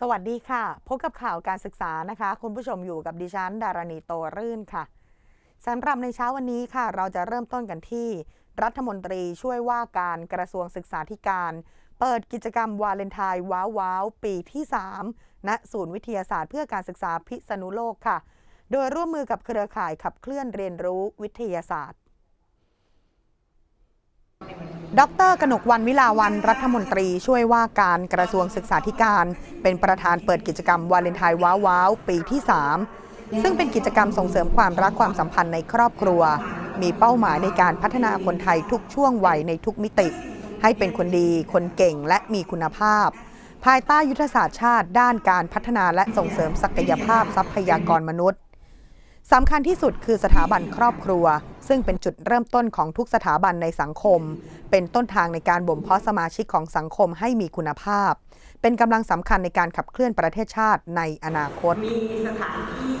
สวัสดีค่ะ พบกับข่าวการศึกษานะคะ คุณผู้ชมอยู่กับดิฉัน ดารณีโตรื่นค่ะสำหรับในเช้าวันนี้ค่ะ เราจะเริ่มต้นกันที่ รัฐมนตรีช่วยว่าการกระทรวงศึกษาธิการ เปิดกิจกรรมวาเลนไทน์ว้าวว้าวปีที่ 3 ณ ศูนย์วิทยาศาสตร์เพื่อการศึกษาพิษณุโลกค่ะ โดยร่วมมือกับเครือข่ายขับเคลื่อนเรียนรู้วิทยาศาสตร์ ดร กนกวันวิลาวันรัฐมนตรีช่วยว่าการกระทรวงศึกษาธิการ เป็นประธานเปิดกิจกรรมวาเลนไทน์ว้าวว้าวปีที่ 3 ซึ่งเป็นกิจกรรมส่งเสริมความรักความสัมพันธ์ในครอบครัว มีเป้าหมายในการพัฒนาคนไทยทุกช่วงวัยในทุกมิติ ให้เป็นคนดี คนเก่งและมีคุณภาพ ภายใต้ยุทธศาสตร์ชาติ ด้านการพัฒนาและส่งเสริมศักยภาพทรัพยากรมนุษย์สำคัญที่สุดคือสถาบันครอบครัว ซึ่งเป็นจุดเริ่มต้นของทุกสถาบันในสังคม เป็นต้นทางในการบ่มเพาะสมาชิกของสังคมให้มีคุณภาพ เป็นกำลังสำคัญในการขับเคลื่อนประเทศชาติในอนาคต มีสถานที่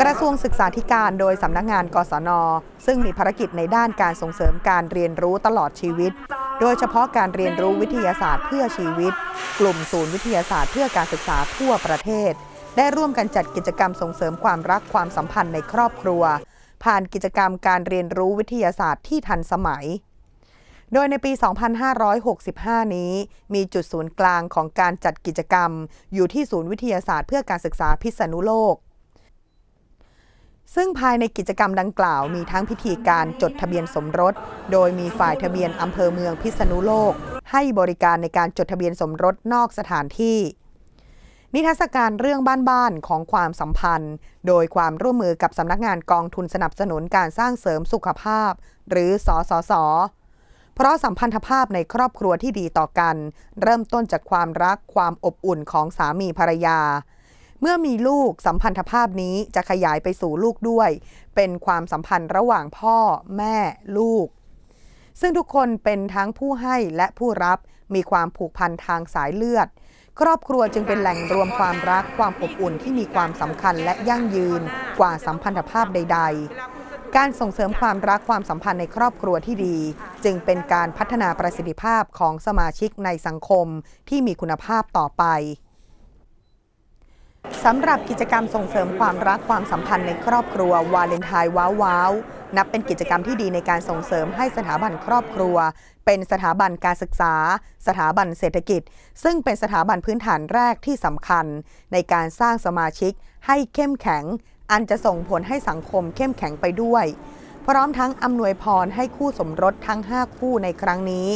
กระทรวงศึกษาธิการโดยสำนักงานกศน ซึ่งมีภารกิจในด้านการส่งเสริมการเรียนรู้ตลอดชีวิต โดยเฉพาะการเรียนรู้วิทยาศาสตร์เพื่อชีวิต กลุ่มศูนย์วิทยาศาสตร์เพื่อการศึกษาทั่วประเทศ ได้ร่วมกันจัดกิจกรรมส่งเสริมความรักความสัมพันธ์ในครอบครัว ผ่านกิจกรรมการเรียนรู้วิทยาศาสตร์ที่ทันสมัย โดยในปี 2565 นี้ มีจุดศูนย์กลางของการจัดกิจกรรม อยู่ที่ศูนย์วิทยาศาสตร์เพื่อการศึกษาพิษณุโลกซึ่งภายในกิจกรรมดังกล่าวมีทั้งพิธีการจดทะเบียนสมรส โดยมีฝ่ายทะเบียนอำเภอเมืองพิษณุโลก ให้บริการในการจดทะเบียนสมรสนอกสถานที่ นิทรรศการเรื่องบ้านๆของความสัมพันธ์ โดยความร่วมมือกับสำนักงานกองทุนสนับสนุนการสร้างเสริมสุขภาพ หรือสสส เพราะสัมพันธภาพในครอบครัวที่ดีต่อกัน เริ่มต้นจากความรักความอบอุ่นของสามีภรรยา เมื่อมีลูกสัมพันธภาพนี้จะขยายไปสู่ลูกด้วย เป็นความสัมพันธ์ระหว่างพ่อ แม่ ลูก ซึ่งทุกคนเป็นทั้งผู้ให้และผู้รับมีความผูกพันทางสายเลือด ครอบครัวจึงเป็นแหล่งรวมความรักความอบอุ่นที่มีความสำคัญและยั่งยืนกว่าสัมพันธภาพใด ๆ การส่งเสริมความรักความสัมพันธ์ในครอบครัวที่ดี จึงเป็นการพัฒนาประสิทธิภาพของสมาชิกในสังคมที่มีคุณภาพต่อไป สำหรับกิจกรรมส่งเสริมความรักความสัมพันธ์ในครอบครัววาเลนไทน์ว้าวว้าวนับเป็นกิจกรรมที่ดีในการส่งเสริมให้สถาบันครอบครัว เป็นสถาบันการศึกษา สถาบันเศรษฐกิจ ซึ่งเป็นสถาบันพื้นฐานแรกที่สำคัญ ในการสร้างสมาชิกให้เข้มแข็ง อันจะส่งผลให้สังคมเข้มแข็งไปด้วย พร้อมทั้งอำนวยพรให้คู่สมรสทั้ง 5 คู่ในครั้งนี้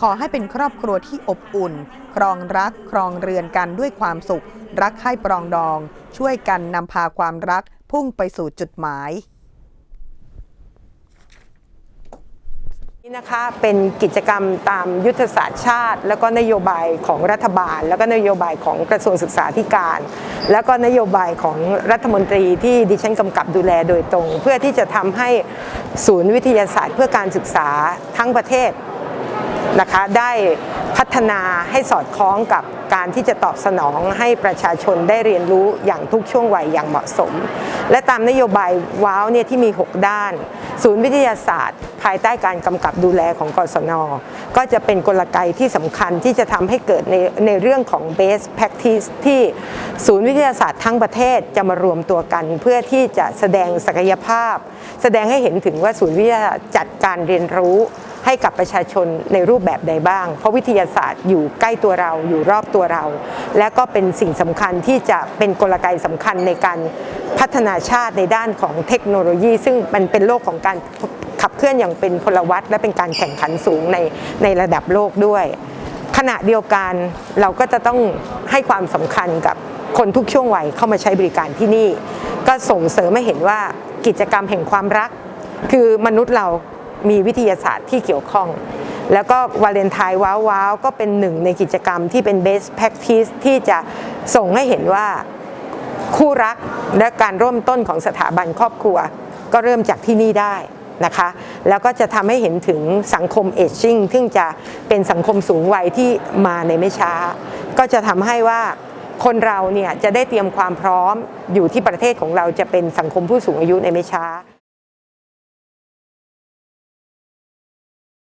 ขอให้เป็นครอบครัวที่อบอุ่น ครองรัก ครองเรือนกันด้วยความสุข รักให้ปรองดอง ช่วยกันนำพาความรักพุ่งไปสู่จุดหมาย นะคะเป็นกิจกรรมตามยุทธศาสตร์ชาติ แล้วก็นโยบายของรัฐบาล แล้วก็นโยบายของกระทรวงศึกษาธิการ แล้วก็นโยบายของรัฐมนตรีที่ดิฉันกำกับดูแลโดยตรง เพื่อที่จะทำให้ศูนย์วิทยาศาสตร์เพื่อการศึกษาทั้งประเทศนะคะได้ พัฒนาให้สอดคล้องกับการที่จะตอบสนองให้ประชาชนได้เรียนรู้อย่างทุกช่วงวัยอย่างเหมาะสม และตามนโยบายว้าวเนี่ยที่มี 6 ด้าน ศูนย์วิทยาศาสตร์ ภายใต้การกำกับดูแลของกศน ก็จะเป็นกลไกที่สำคัญที่จะทำให้เกิดในในเรื่องของ best practice ที่ศูนย์วิทยาศาสตร์ทั้งประเทศจะมารวมตัวกัน เพื่อที่จะแสดงศักยภาพ แสดงให้เห็นถึงว่าศูนย์วิทยาศาสตร์จัดการเรียนรู้ ให้กับประชาชนในรูปแบบใดบ้าง เพราะวิทยาศาสตร์อยู่ใกล้ตัวเราอยู่รอบตัวเรา และก็เป็นสิ่งสำคัญที่จะเป็นกลไกสำคัญในการพัฒนาชาติในด้านของเทคโนโลยี ซึ่งมันเป็นโลกของการขับเคลื่อนอย่างเป็นพลวัตและเป็นการแข่งขันสูงในในระดับโลกด้วย ขณะเดียวกันเราก็จะต้องให้ความสำคัญกับคนทุกช่วงวัยเข้ามาใช้บริการที่นี่ ก็ส่งเสริมให้เห็นว่ากิจกรรมแห่งความรัก คือมนุษย์เรา มีวิทยาศาสตร์ที่เกี่ยวข้อง แล้วก็วาเลนไทน์ว้าวว้าวก็เป็นหนึ่งในกิจกรรมที่เป็น best practice ที่จะส่งให้เห็นว่าคู่รักและการร่วมต้นของสถาบันครอบครัว ก็เริ่มจากที่นี่ได้นะคะแล้วก็จะทำให้เห็นถึงสังคมเอจจิ้งซึ่งจะเป็นสังคมสูงวัยที่มาในไม่ช้า ก็จะทำให้ว่าคนเราเนี่ยจะได้เตรียมความพร้อมอยู่ที่ประเทศของเราจะเป็นสังคมผู้สูงอายุในไม่ช้า